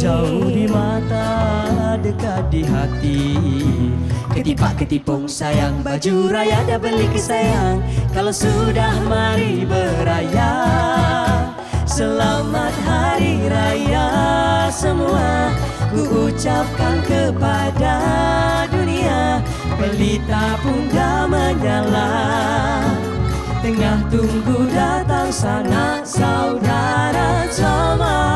Jauh di mata, dekat di hati. Ketipak ketipung sayang Baju raya dah beli ke sayang. Kalau sudah mari beraya Selamat hari raya semua. Ku ucapkan kepada dunia Pelita pun dah menyala. Tengah tunggu datang sanak saudara Selamat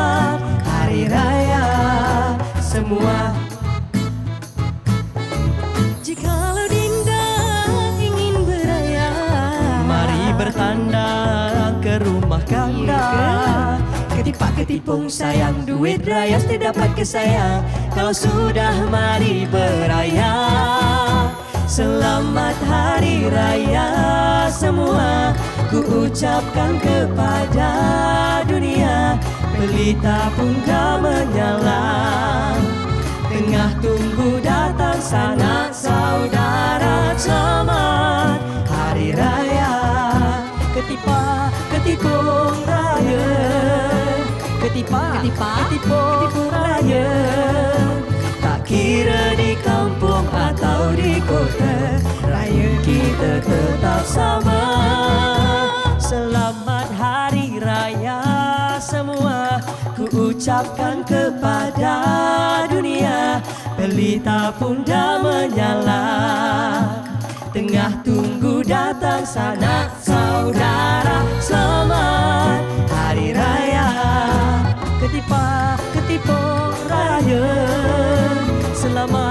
ketipung sayang Duit raya tidak ke sayang Kalau sudah mari beraya Selamat hari raya semua. Ku ucapkan kepada dunia Pelita pun dah menyala. Tengah tunggu datang sanak saudara Selamat. Hari raya Ketipa ketipung Ketipa Ketipa, ketipung raya. Tak kira di kampung atau di kota Raya kita tetap sama. Selamat hari raya semua. Ku ucapkan kepada dunia Pelita pun dah menyala. Tengah tunggu datang sanak Selamat hari